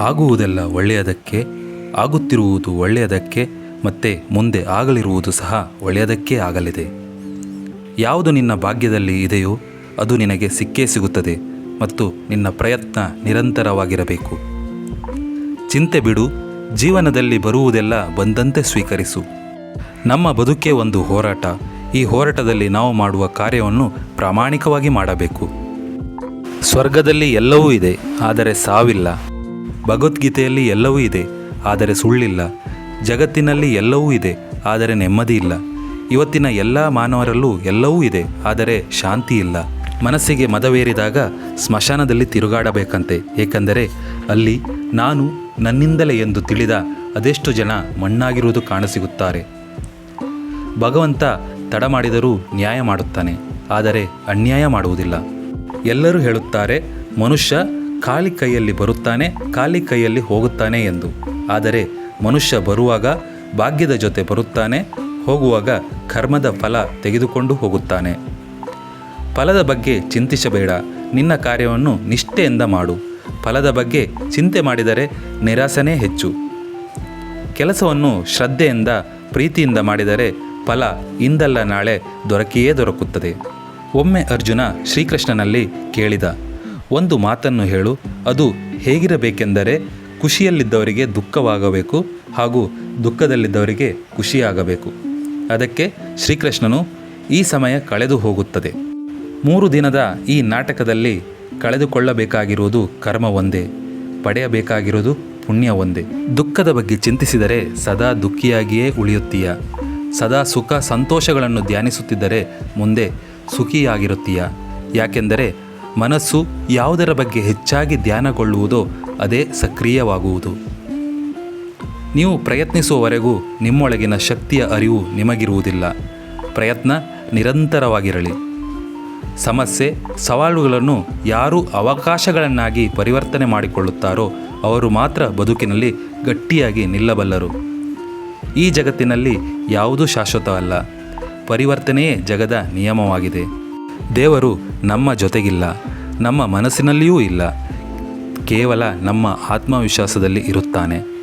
ಆಗುವುದೆಲ್ಲ ಒಳ್ಳೆಯದಕ್ಕೆ, ಆಗುತ್ತಿರುವುದು ಒಳ್ಳೆಯದಕ್ಕೆ ಮತ್ತೆ ಮುಂದೆ ಆಗಲಿರುವುದು ಸಹ ಒಳ್ಳೆಯದಕ್ಕೇ ಆಗಲಿದೆ. ಯಾವುದು ನಿನ್ನ ಭಾಗ್ಯದಲ್ಲಿ ಇದೆಯೋ ಅದು ನಿನಗೆ ಸಿಕ್ಕೇ ಸಿಗುತ್ತದೆ ಮತ್ತು ನಿನ್ನ ಪ್ರಯತ್ನ ನಿರಂತರವಾಗಿರಬೇಕು. ಚಿಂತೆ ಬಿಡು, ಜೀವನದಲ್ಲಿ ಬರುವುದೆಲ್ಲ ಬಂದಂತೆ ಸ್ವೀಕರಿಸು. ನಮ್ಮ ಬದುಕೇ ಒಂದು ಹೋರಾಟ, ಈ ಹೋರಾಟದಲ್ಲಿ ನಾವು ಮಾಡುವ ಕಾರ್ಯವನ್ನು ಪ್ರಾಮಾಣಿಕವಾಗಿ ಮಾಡಬೇಕು. ಸ್ವರ್ಗದಲ್ಲಿ ಎಲ್ಲವೂ ಇದೆ, ಆದರೆ ಸಾವಿಲ್ಲ. ಭಗವದ್ಗೀತೆಯಲ್ಲಿ ಎಲ್ಲವೂ ಇದೆ, ಆದರೆ ಸುಳ್ಳಿಲ್ಲ. ಜಗತ್ತಿನಲ್ಲಿ ಎಲ್ಲವೂ ಇದೆ, ಆದರೆ ನೆಮ್ಮದಿ ಇಲ್ಲ. ಇವತ್ತಿನ ಎಲ್ಲ ಮಾನವರಲ್ಲೂ ಎಲ್ಲವೂ ಇದೆ, ಆದರೆ ಶಾಂತಿ ಇಲ್ಲ. ಮನಸ್ಸಿಗೆ ಮದವೇರಿದಾಗ ಸ್ಮಶಾನದಲ್ಲಿ ತಿರುಗಾಡಬೇಕಂತೆ, ಏಕೆಂದರೆ ಅಲ್ಲಿ ನಾನು ನನ್ನಿಂದಲೇ ಎಂದು ತಿಳಿದ ಅದೆಷ್ಟು ಜನ ಮಣ್ಣಾಗಿರುವುದು ಕಾಣಸಿಗುತ್ತಾರೆ. ಭಗವಂತ ತಡ ಮಾಡಿದರೂ ನ್ಯಾಯ ಮಾಡುತ್ತಾನೆ, ಆದರೆ ಅನ್ಯಾಯ ಮಾಡುವುದಿಲ್ಲ. ಎಲ್ಲರೂ ಹೇಳುತ್ತಾರೆ, ಮನುಷ್ಯ ಖಾಲಿ ಕೈಯಲ್ಲಿ ಬರುತ್ತಾನೆ, ಖಾಲಿ ಕೈಯಲ್ಲಿ ಹೋಗುತ್ತಾನೆ ಎಂದು. ಆದರೆ ಮನುಷ್ಯ ಬರುವಾಗ ಭಾಗ್ಯದ ಜೊತೆ ಬರುತ್ತಾನೆ, ಹೋಗುವಾಗ ಕರ್ಮದ ಫಲ ತೆಗೆದುಕೊಂಡು ಹೋಗುತ್ತಾನೆ. ಫಲದ ಬಗ್ಗೆ ಚಿಂತಿಸಬೇಡ, ನಿನ್ನ ಕಾರ್ಯವನ್ನು ನಿಷ್ಠೆಯಿಂದ ಮಾಡು. ಫಲದ ಬಗ್ಗೆ ಚಿಂತೆ ಮಾಡಿದರೆ ನಿರಾಸನೇ ಹೆಚ್ಚು. ಕೆಲಸವನ್ನು ಶ್ರದ್ಧೆಯಿಂದ, ಪ್ರೀತಿಯಿಂದ ಮಾಡಿದರೆ ಫಲ ಇಂದಲ್ಲ ನಾಳೆ ದೊರಕಿಯೇ ದೊರಕುತ್ತದೆ. ಒಮ್ಮೆ ಅರ್ಜುನ ಶ್ರೀಕೃಷ್ಣನಲ್ಲಿ ಕೇಳಿದ ಒಂದು ಮಾತನ್ನು ಹೇಳು. ಅದು ಹೇಗಿರಬೇಕೆಂದರೆ ಖುಷಿಯಲ್ಲಿದ್ದವರಿಗೆ ದುಃಖವಾಗಬೇಕು ಹಾಗೂ ದುಃಖದಲ್ಲಿದ್ದವರಿಗೆ ಖುಷಿಯಾಗಬೇಕು. ಅದಕ್ಕೆ ಶ್ರೀಕೃಷ್ಣನು ಈ ಸಮಯ ಕಳೆದು ಹೋಗುತ್ತದೆ. ಮೂರು ದಿನದ ಈ ನಾಟಕದಲ್ಲಿ ಕಳೆದುಕೊಳ್ಳಬೇಕಾಗಿರುವುದು ಕರ್ಮ ಒಂದೇ ಪಡೆಯಬೇಕಾಗಿರುವುದು ಪುಣ್ಯ ಒಂದೇ ದುಃಖದ ಬಗ್ಗೆ ಚಿಂತಿಸಿದರೆ ಸದಾ ದುಃಖಿಯಾಗಿಯೇ ಉಳಿಯುತ್ತೀಯ. ಸದಾ ಸುಖ, ಸಂತೋಷಗಳನ್ನು ಧ್ಯಾನಿಸುತ್ತಿದ್ದರೆ ಮುಂದೆ ಸುಖಿಯಾಗಿರುತ್ತೀಯ. ಯಾಕೆಂದರೆ ಮನಸ್ಸು ಯಾವುದರ ಬಗ್ಗೆ ಹೆಚ್ಚಾಗಿ ಧ್ಯಾನಗೊಳ್ಳುವುದೋ ಅದೇ ಸಕ್ರಿಯವಾಗುವುದು. ನೀವು ಪ್ರಯತ್ನಿಸುವವರೆಗೂ ನಿಮ್ಮೊಳಗಿನ ಶಕ್ತಿಯ ಅರಿವು ನಿಮಗಿರುವುದಿಲ್ಲ. ಪ್ರಯತ್ನ ನಿರಂತರವಾಗಿರಲಿ. ಸಮಸ್ಯೆ, ಸವಾಲುಗಳನ್ನು ಯಾರು ಅವಕಾಶಗಳನ್ನಾಗಿ ಪರಿವರ್ತನೆ ಮಾಡಿಕೊಳ್ಳುತ್ತಾರೋ ಅವರು ಮಾತ್ರ ಬದುಕಿನಲ್ಲಿ ಗಟ್ಟಿಯಾಗಿ ನಿಲ್ಲಬಲ್ಲರು. ಈ ಜಗತ್ತಿನಲ್ಲಿ ಯಾವುದೂ ಶಾಶ್ವತವಲ್ಲ. ಪರಿವರ್ತನೆಯೇ ಜಗದ ನಿಯಮವಾಗಿದೆ. ದೇವರು ನಮ್ಮ ಜೊತೆಗಿಲ್ಲ, ನಮ್ಮ ಮನಸ್ಸಿನಲ್ಲಿಯೂ ಇಲ್ಲ, ಕೇವಲ ನಮ್ಮ ಆತ್ಮವಿಶ್ವಾಸದಲ್ಲಿ ಇರುತ್ತಾನೆ.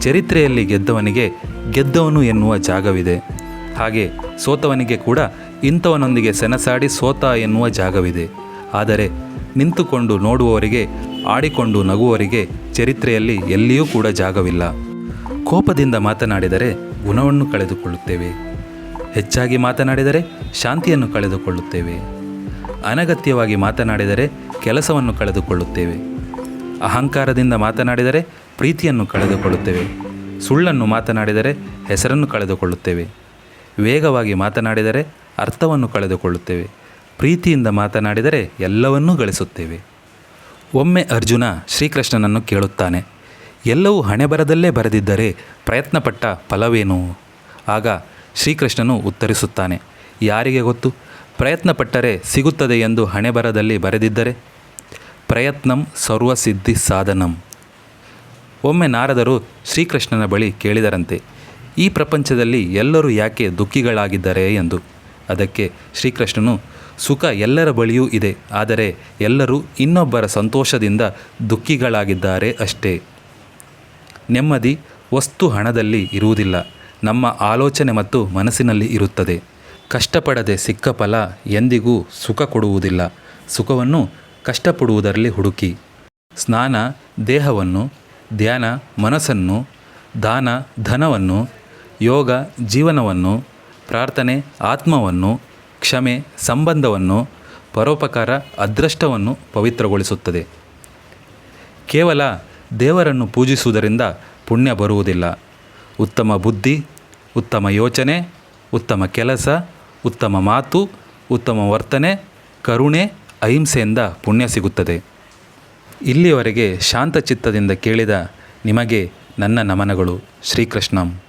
ಚರಿತ್ರೆಯಲ್ಲಿ ಗೆದ್ದವನಿಗೆ ಗೆದ್ದವನು ಎನ್ನುವ ಜಾಗವಿದೆ. ಹಾಗೆ ಸೋತವನಿಗೆ ಕೂಡ ಇಂಥವನೊಂದಿಗೆ ಸೆಣಸಾಡಿ ಸೋತ ಎನ್ನುವ ಜಾಗವಿದೆ. ಆದರೆ ನಿಂತುಕೊಂಡು ನೋಡುವವರಿಗೆ, ಆಡಿಕೊಂಡು ನಗುವವರಿಗೆ ಚರಿತ್ರೆಯಲ್ಲಿ ಎಲ್ಲಿಯೂ ಕೂಡ ಜಾಗವಿಲ್ಲ. ಕೋಪದಿಂದ ಮಾತನಾಡಿದರೆ ಗುಣವನ್ನು ಕಳೆದುಕೊಳ್ಳುತ್ತೇವೆ. ಹೆಚ್ಚಾಗಿ ಮಾತನಾಡಿದರೆ ಶಾಂತಿಯನ್ನು ಕಳೆದುಕೊಳ್ಳುತ್ತೇವೆ. ಅನಗತ್ಯವಾಗಿ ಮಾತನಾಡಿದರೆ ಕೆಲಸವನ್ನು ಕಳೆದುಕೊಳ್ಳುತ್ತೇವೆ. ಅಹಂಕಾರದಿಂದ ಮಾತನಾಡಿದರೆ ಪ್ರೀತಿಯನ್ನು ಕಳೆದುಕೊಳ್ಳುತ್ತೇವೆ. ಸುಳ್ಳನ್ನು ಮಾತನಾಡಿದರೆ ಹೆಸರನ್ನು ಕಳೆದುಕೊಳ್ಳುತ್ತೇವೆ. ವೇಗವಾಗಿ ಮಾತನಾಡಿದರೆ ಅರ್ಥವನ್ನು ಕಳೆದುಕೊಳ್ಳುತ್ತೇವೆ. ಪ್ರೀತಿಯಿಂದ ಮಾತನಾಡಿದರೆ ಎಲ್ಲವನ್ನೂ ಗಳಿಸುತ್ತೇವೆ. ಒಮ್ಮೆ ಅರ್ಜುನ ಶ್ರೀಕೃಷ್ಣನನ್ನು ಕೇಳುತ್ತಾನೆ, ಎಲ್ಲವೂ ಹಣೆಬರದಲ್ಲೇ ಬರೆದಿದ್ದರೆ ಪ್ರಯತ್ನಪಟ್ಟ ಫಲವೇನು? ಆಗ ಶ್ರೀಕೃಷ್ಣನು ಉತ್ತರಿಸುತ್ತಾನೆ, ಯಾರಿಗೆ ಗೊತ್ತು? ಪ್ರಯತ್ನಪಟ್ಟರೆ ಸಿಗುತ್ತದೆ ಎಂದು ಹಣೆಬರದಲ್ಲಿ ಬರೆದಿದ್ದರೆ, ಪ್ರಯತ್ನಂ ಸರ್ವಸಿದ್ಧಿ ಸಾಧನಂ. ಒಮ್ಮೆ ನಾರದರು ಶ್ರೀಕೃಷ್ಣನ ಬಳಿ ಕೇಳಿದರಂತೆ, ಈ ಪ್ರಪಂಚದಲ್ಲಿ ಎಲ್ಲರೂ ಯಾಕೆ ದುಃಖಿಗಳಾಗಿದ್ದಾರೆ ಎಂದು. ಅದಕ್ಕೆ ಶ್ರೀಕೃಷ್ಣನು, ಸುಖ ಎಲ್ಲರ ಬಳಿಯೂ ಇದೆ, ಆದರೆ ಎಲ್ಲರೂ ಇನ್ನೊಬ್ಬರ ಸಂತೋಷದಿಂದ ದುಃಖಿಗಳಾಗಿದ್ದಾರೆ ಅಷ್ಟೇ. ನೆಮ್ಮದಿ ವಸ್ತು ಹಣದಲ್ಲಿ ಇರುವುದಿಲ್ಲ, ನಮ್ಮ ಆಲೋಚನೆ ಮತ್ತು ಮನಸ್ಸಿನಲ್ಲಿ ಇರುತ್ತದೆ. ಕಷ್ಟಪಡದೆ ಸಿಕ್ಕ ಫಲ ಎಂದಿಗೂ ಸುಖ ಕೊಡುವುದಿಲ್ಲ. ಸುಖವನ್ನು ಕಷ್ಟಪಡುವುದರಲ್ಲಿ ಹುಡುಕಿ. ಸ್ನಾನ, ದೇಹವನ್ನು, ಧ್ಯಾನ, ಮನಸ್ಸನ್ನು, ದಾನ, ಧನವನ್ನು, ಯೋಗ, ಜೀವನವನ್ನು, ಪ್ರಾರ್ಥನೆ, ಆತ್ಮವನ್ನು, ಕ್ಷಮೆ, ಸಂಬಂಧವನ್ನು, ಪರೋಪಕಾರ, ಅದೃಷ್ಟವನ್ನು ಪವಿತ್ರಗೊಳಿಸುತ್ತದೆ. ಕೇವಲ ದೇವರನ್ನು ಪೂಜಿಸುವುದರಿಂದ ಪುಣ್ಯ ಬರುವುದಿಲ್ಲ. ಉತ್ತಮ ಬುದ್ಧಿ, ಉತ್ತಮ ಯೋಚನೆ, ಉತ್ತಮ ಕೆಲಸ ಉತ್ತಮ ಮಾತು, ಉತ್ತಮ ವರ್ತನೆ, ಕರುಣೆ, ಅಹಿಂಸೆಯಿಂದ ಪುಣ್ಯ ಸಿಗುತ್ತದೆ. ಇಲ್ಲಿಯವರೆಗೆ ಶಾಂತಚಿತ್ತದಿಂದ ಕೇಳಿದ ನಿಮಗೆ ನನ್ನ ನಮನಗಳು. ಶ್ರೀಕೃಷ್ಣಂ.